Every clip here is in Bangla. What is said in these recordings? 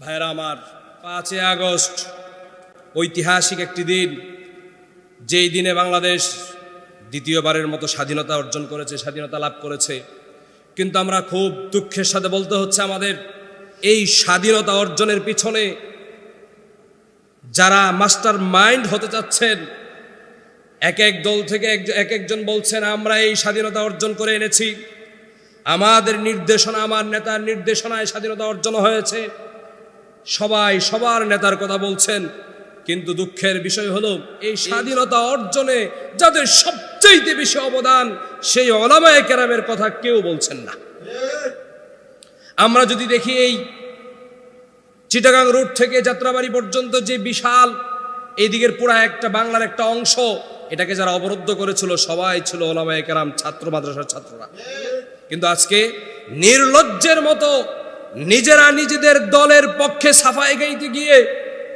ভাইরা আমার, পাঁচই আগস্ট, ঐতিহাসিক একটি দিন। যেই দিনে বাংলাদেশ দ্বিতীয়বারের মতো স্বাধীনতা অর্জন করেছে, স্বাধীনতা লাভ করেছে। কিন্তু আমরা খুব দুঃখের সাথে বলতে হচ্ছে আমাদের, এই স্বাধীনতা অর্জনের পিছনে যারা মাস্টার মাইন্ড হতে চাচ্ছেন, এক এক দল থেকে এক- এক একজন বলছেন, আমরা এই স্বাধীনতা অর্জন করে এনেছি। আমাদের নির্দেশনা, আমার নেতার নির্দেশনায় স্বাধীনতা অর্জন হয়েছে। সবাই সবার নেতার কথা বলছেন। কিন্তু দুঃখের বিষয় হলো, এই স্বাধীনতা অর্জনে যাদের সবচেয়ে বেশি অবদান, সেই অলামায় কেরামের কথা কেউ বলছেন না। আমরা যদি দেখি এই চিটাগাং রুট থেকে যাত্রাবাড়ি পর্যন্ত যে বিশাল, এদিকের পুরা একটা বাংলার একটা অংশ, এটাকে যারা অবরুদ্ধ করেছিল, সবাই ছিল ওলামায়ে কেরাম ছাত্র, মাদ্রাসার ছাত্ররা। কিন্তু আজকে নির্লজ্জের মতো নিজেরা নিজেদের দলের পক্ষে সাফাই গাইতে গিয়ে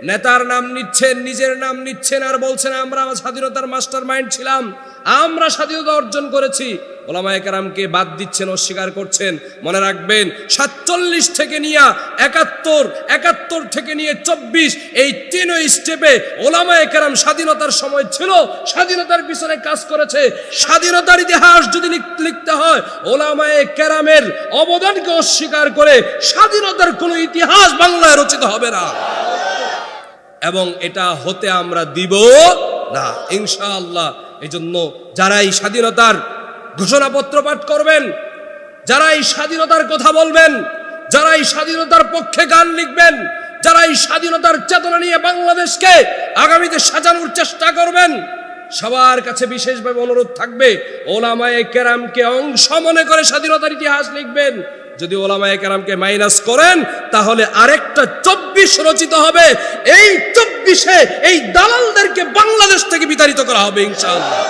নেতার নাম নিচ্ছেন, নিজের নাম নিচ্ছেন, আর বলছেন, আমরা স্বাধীনতার মাস্টার মাইন্ড ছিলাম, আমরা স্বাধীনতা অর্জন করেছি। ওলামায়ে কেরামকে বাদ দিচ্ছেন, অস্বীকার করছেন। মনে রাখবেন, সাতচল্লিশ থেকে নিয়ে একাত্তর একাত্তর থেকে নিয়ে চব্বিশ, এই তিন স্টেপে ওলামায়ে কেরাম স্বাধীনতার সময় ছিল, স্বাধীনতার পিছনে কাজ করেছে। স্বাধীনতার ইতিহাস যদি লিখ- লিখতে হয়, ওলামায়ে কেরামের অবদানকে অস্বীকার করে স্বাধীনতার কোনো ইতিহাস বাংলায় রচিত হবে না। এবং এটা হতে আমরা দিব না। ইনশাআল্লাহ এই জন্য যারা এই স্বাধীনতার ঘোষণাপত্র পাঠ করবেন যারা এই স্বাধীনতার কথা বলবেন যারা এই স্বাধীনতার পক্ষে গান লিখবেন যারা এই স্বাধীনতার চেতনা নিয়ে বাংলাদেশকে আগামীতে সাজানোর চেষ্টা করবেন, সবার কাছে বিশেষভাবে অনুরোধ থাকবে, ওলামায়ে কেরামকে অংশ মনে করে স্বাধীনতার ইতিহাস লিখবেন। যদি ওলামায়ে কেরামকে মাইনাস করেন, তাহলে আরেকটা চব্বিশ রচিত হবে। এই চব্বিশে এই দালালদেরকে বাংলাদেশ থেকে বিতাড়িত করা হবে, ইনশাআল্লাহ।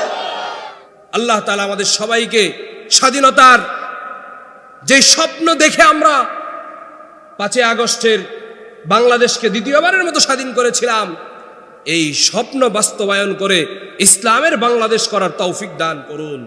আল্লাহ তালা আমাদের সবাইকে স্বাধীনতার যে স্বপ্ন দেখে আমরা পাঁচই আগস্টের বাংলাদেশকে দ্বিতীয়বারের মতো স্বাধীন করেছিলাম, এই স্বপ্ন বাস্তবায়ন করে ইসলামের বাংলাদেশ করার তৌফিক দান করুন।